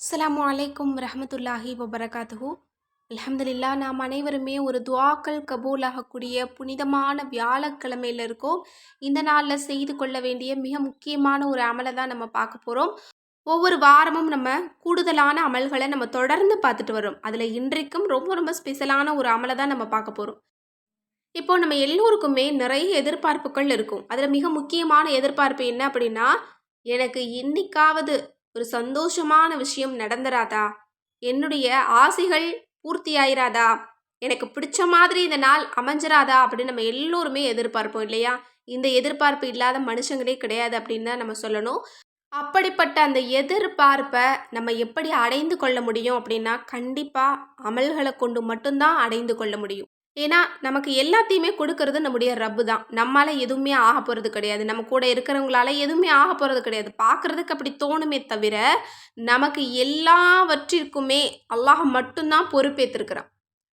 அஸ்லாம் அலைக்கும் ரஹமத்துல்லாஹி வபரகாத்துஹு அலமதுல்லா நாம் அனைவருமே ஒரு துவாக்கள் கபூலாகக்கூடிய புனிதமான வியாழக்கிழமையில் இருக்கோம். இந்த நாளில் செய்து கொள்ள வேண்டிய மிக முக்கியமான ஒரு அமலை தான் நம்ம பார்க்க போகிறோம் ஒவ்வொரு வாரமும் நம்ம கூடுதலான அமல்களை நம்ம தொடர்ந்து பார்த்துட்டு வரோம். அதில் இன்றைக்கும் ரொம்ப ரொம்ப ஸ்பெஷலான ஒரு அமலை தான் நம்ம பார்க்க போகிறோம் இப்போ நம்ம எல்லோருக்குமே நிறைய எதிர்பார்ப்புகள் இருக்கும். அதில் மிக முக்கியமான எதிர்பார்ப்பு என்ன அப்படின்னா எனக்கு இன்னைக்காவது ஒரு சந்தோஷமான விஷயம் நடந்துராதா? என்னுடைய ஆசைகள் பூர்த்தி ஆயிராதா எனக்கு பிடிச்ச மாதிரி இந்த நாள் அமைஞ்சிராதா? அப்படின்னு நம்ம எல்லோருமே எதிர்பார்ப்போம் இல்லையா? இந்த எதிர்பார்ப்பு இல்லாத மனுஷங்களே கிடையாது அப்படின்னு தான் நம்ம சொல்லணும். அப்படிப்பட்ட அந்த எதிர்பார்ப்பை நம்ம எப்படி அடைந்து கொள்ள முடியும் அப்படின்னா கண்டிப்பாக அமல்களை கொண்டு மட்டும்தான் அடைந்து கொள்ள முடியும். ஏன்னா நமக்கு எல்லாத்தையுமே கொடுக்கறது நம்முடைய ரப்பு தான். நம்மளால எதுவுமே ஆக போகிறது கிடையாது. நம்ம கூட இருக்கிறவங்களால எதுவுமே ஆக போகிறது கிடையாது. பார்க்குறதுக்கு அப்படி தோணுமே தவிர நமக்கு எல்லாவற்றிற்குமே அல்லாஹ் மட்டும்தான் பொறுப்பேற்றிருக்கிறான்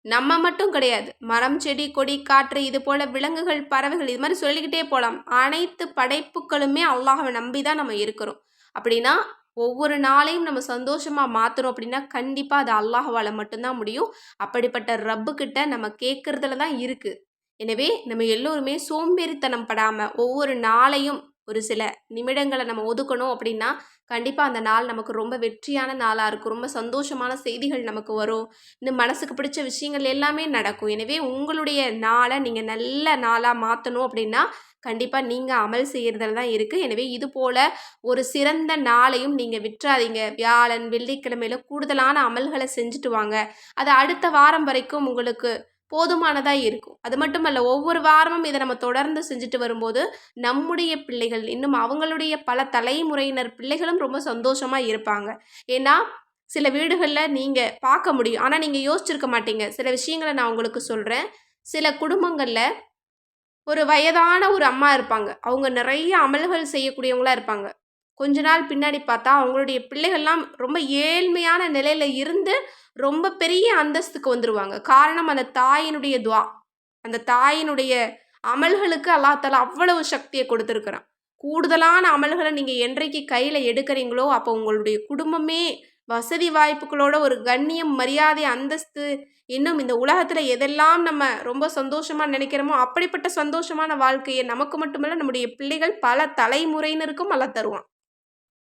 நம்ம மட்டும் கிடையாது. மரம் செடி கொடி காற்று இது போல விலங்குகள் பறவைகள் இது மாதிரி சொல்லிக்கிட்டே போகலாம் அனைத்து படைப்புகளுமே அல்லாஹை நம்பி தான் நம்ம இருக்கிறோம். அப்படின்னா ஒவ்வொரு நாளையும் நம்ம சந்தோஷமாக மாற்றணும் அப்படின்னா கண்டிப்பாக அது அல்லாஹால மட்டும்தான் முடியும். அப்படிப்பட்ட ரப்புக்கிட்ட நம்ம கேட்குறதுல தான் இருக்குது எனவே நம்ம எல்லோருமே சோம்பேறித்தனம் படாமல் ஒவ்வொரு நாளையும் ஒரு சில நிமிடங்களை நம்ம ஒதுக்கணும் அப்படின்னா கண்டிப்பாக அந்த நாள் நமக்கு ரொம்ப வெற்றியான நாளாக இருக்கும். ரொம்ப சந்தோஷமான செய்திகள் நமக்கு வரும். இந்த மனசுக்கு பிடிச்ச விஷயங்கள் எல்லாமே நடக்கும். எனவே உங்களுடைய நாளை நீங்கள் நல்ல நாளாக மாற்றணும் அப்படின்னா கண்டிப்பாக நீங்கள் அமல் செய்கிறதுல தான் இருக்குது எனவே இது போல் ஒரு சிறந்த நாளையும் நீங்கள் விட்டுறாதீங்க. வியாழன் வெள்ளிக்கிழமையில கூடுதலான அமல்களை செஞ்சுட்டு வாங்க. அது அடுத்த வாரம் வரைக்கும் உங்களுக்கு போதுமானதாக இருக்கும். அது மட்டும் அல்ல ஒவ்வொரு வாரமும் இதை நம்ம தொடர்ந்து செஞ்சுட்டு வரும்போது நம்முடைய பிள்ளைகள் இன்னும் அவங்களுடைய பல தலைமுறையினர் பிள்ளைகளும் ரொம்ப சந்தோஷமாக இருப்பாங்க. ஏன்னா சில வீடுகளில் நீங்கள் பார்க்க முடியும். ஆனால் நீங்கள் யோசிச்சிருக்க மாட்டீங்க. சில விஷயங்களை நான் உங்களுக்கு சொல்கிறேன் சில குடும்பங்களில் ஒரு வயதான ஒரு அம்மா இருப்பாங்க. அவங்க நிறைய அமல்கள் செய்யக்கூடியவங்களா இருப்பாங்க. கொஞ்ச நாள் பின்னாடி பார்த்தா அவங்களுடைய பிள்ளைகள்லாம் ரொம்ப ஏழ்மையான நிலையில இருந்து ரொம்ப பெரிய அந்தஸ்துக்கு வந்துருவாங்க. காரணம் அந்த தாயினுடைய துவா. அந்த தாயினுடைய அமல்களுக்கு அல்லாத்தால அவ்வளவு சக்தியை கொடுத்துருக்குறான். கூடுதலான அமல்களை நீங்கள் என்றைக்கு கையில் எடுக்கிறீங்களோ அப்போ உங்களுடைய குடும்பமே வசதி வாய்ப்புகளோட ஒரு கண்ணியம் மரியாதை அந்தஸ்து இன்னும் இந்த உலகத்தில் எதெல்லாம் நம்ம ரொம்ப சந்தோஷமாக நினைக்கிறோமோ அப்படிப்பட்ட சந்தோஷமான வாழ்க்கையை நமக்கு மட்டுமல்ல நம்முடைய பிள்ளைகள் பல தலைமுறையினருக்கும் அல்ல தருவான்.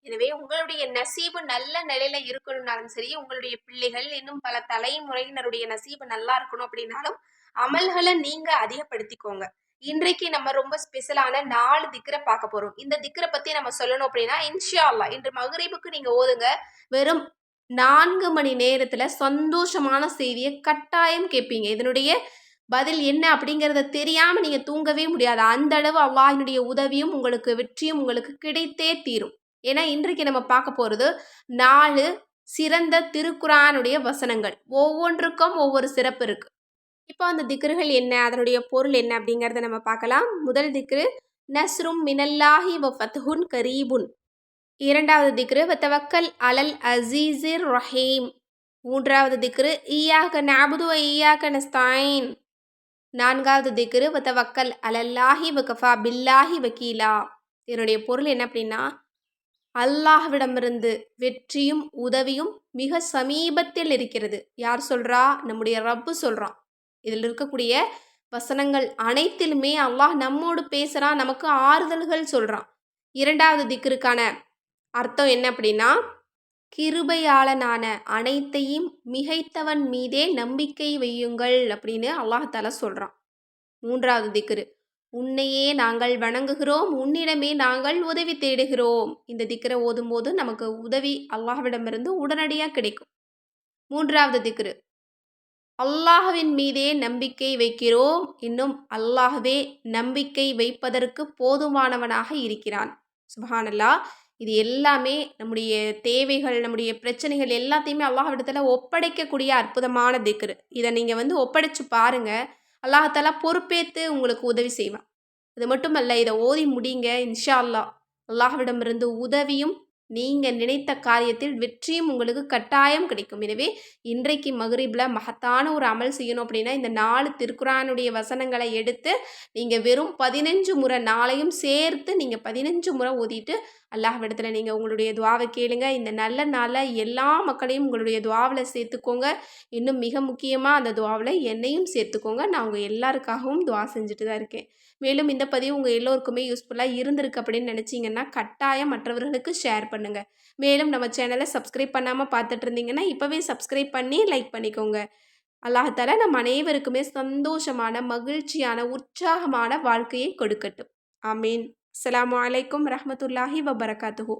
எனவே உங்களுடைய நசீபு நல்ல நிலையில இருக்கணும்னாலும் சரி உங்களுடைய பிள்ளைகள் இன்னும் பல தலைமுறையினருடைய நசீபு நல்லா இருக்கணும் அப்படின்னாலும் அமல்களை நீங்க அதிகப்படுத்திக்கோங்க. இன்றைக்கு நம்ம ரொம்ப ஸ்பெஷலான நாலு திக்கரை பார்க்க போறோம். இந்த திக்கரை பத்தி நம்ம சொல்லணும் அப்படின்னா இன்ஷா அல்லா இன்று மகரீபுக்கு நீங்க ஓதுங்க. வெறும் நான்கு மணி நேரத்துல சந்தோஷமான செய்தியை கட்டாயம் கேட்பீங்க. இதனுடைய பதில் என்ன அப்படிங்கிறத தெரியாம நீங்க தூங்கவே முடியாது. அந்த அளவு அல்லாஹினுடைய உதவியும் உங்களுக்கு வெற்றியும் உங்களுக்கு கிடைத்தே தீரும். ஏன்னா இன்றைக்கு நம்ம பார்க்க போகிறது நாலு சிறந்த திருக்குறானுடைய வசனங்கள். ஒவ்வொன்றுக்கும் ஒவ்வொரு சிறப்பு இருக்கு. இப்போ அந்த திக்ருகள் என்ன அதனுடைய பொருள் என்ன அப்படிங்கிறத நம்ம பார்க்கலாம். முதல் திக்ரு நஸ்ரும் மினல்லாஹி வ கரீபுன். இரண்டாவது திக்ரு வத்தவக்கல் அலல் அசீசிர் ரஹீம். மூன்றாவது திக்ரு ஈயாக நாபுது ஈயாக நஸ்தாயின். நான்காவது திக்ரு வத்தவக்கல் அலல்லாஹி வகஃபா பில்லாஹி வக்கீலா. இதனுடைய பொருள் என்ன அப்படின்னா அல்லாஹ்விடமிருந்து வெற்றியும் உதவியும் மிக சமீபத்தில் இருக்கிறது. யார் சொல்றா? நம்முடைய ரப்பு சொல்றான். இதில் இருக்கக்கூடிய வசனங்கள் அனைத்திலுமே அல்லாஹ் நம்மோடு பேசுகிறான் நமக்கு ஆறுதல்கள் சொல்கிறான் இரண்டாவது திக்கிற்கான அர்த்தம் என்ன அப்படின்னா கிருபையாளனான அனைத்தையும் மிகைத்தவன் மீதே நம்பிக்கை வையுங்கள் அப்படின்னு அல்லாஹால சொல்கிறான் மூன்றாவது திக்ரு உன்னையே நாங்கள் வணங்குகிறோம் உன்னிடமே நாங்கள் உதவி தேடுகிறோம். இந்த திக்கரை ஓதும்போது நமக்கு உதவி அல்லாஹ்விடமிருந்து உடனடியாக கிடைக்கும். மூன்றாவது திக்ரு அல்லாஹ்வின் மீதே நம்பிக்கை வைக்கிறோம். இன்னும் அல்லாஹ்வே நம்பிக்கை வைப்பதற்கு போதுமானவனாக இருக்கிறான். சுபஹானல்லா இது எல்லாமே நம்முடைய தேவைகள் நம்முடைய பிரச்சனைகள் எல்லாத்தையுமே அல்லாஹ்விடத்தில் ஒப்படைக்கக்கூடிய அற்புதமான திக்ரு இதை நீங்கள் வந்து ஒப்படைச்சு பாருங்கள் அல்லாஹாலா பொறுப்பேற்று உங்களுக்கு உதவி செய்வான். இது மட்டுமல்ல இதை ஓதி முடிங்க இன்ஷா அல்லா அல்லாஹ்விடமிருந்து உதவியும் நீங்கள் நினைத்த காரியத்தில் வெற்றியும் உங்களுக்கு கட்டாயம் கிடைக்கும். எனவே இன்றைக்கு மகரீபில் மகத்தான ஒரு அமல் செய்யணும் அப்படின்னா இந்த நாலு திருக்குறானுடைய வசனங்களை எடுத்து நீங்கள் வெறும் பதினஞ்சு முறை நாளையும் சேர்த்து நீங்கள் பதினஞ்சு முறை ஓதிட்டு அல்லாஹ்விடத்தில் நீங்கள் உங்களுடைய துவாவை கேளுங்க. இந்த நல்ல நாளில் எல்லா மக்களையும் உங்களுடைய துவாவில் சேர்த்துக்கோங்க. இன்னும் மிக முக்கியமாக அந்த துவாவில் என்னையும் சேர்த்துக்கோங்க. நான் உங்கள் எல்லாருக்காகவும் துவா செஞ்சுட்டு தான் இருக்கேன். மேலும் இந்த பதிவு உங்கள் எல்லோருக்குமே யூஸ்ஃபுல்லாக இருந்திருக்கு அப்படின்னு நினச்சிங்கன்னா கட்டாயம் மற்றவர்களுக்கு ஷேர் பண்ணுங்கள் மேலும் நம்ம சேனலை சப்ஸ்கிரைப் பண்ணாமல் பார்த்துட்டு இருந்தீங்கன்னா இப்போவே சப்ஸ்கிரைப் பண்ணி லைக் பண்ணிக்கோங்க. அல்லாஹால நம் அனைவருக்குமே சந்தோஷமான மகிழ்ச்சியான உற்சாகமான வாழ்க்கையை கொடுக்கட்டும். ஆமீன். அலாம் வலைக்கம் ரஹமத்துல்லாஹி வபரகாத்துஹூ.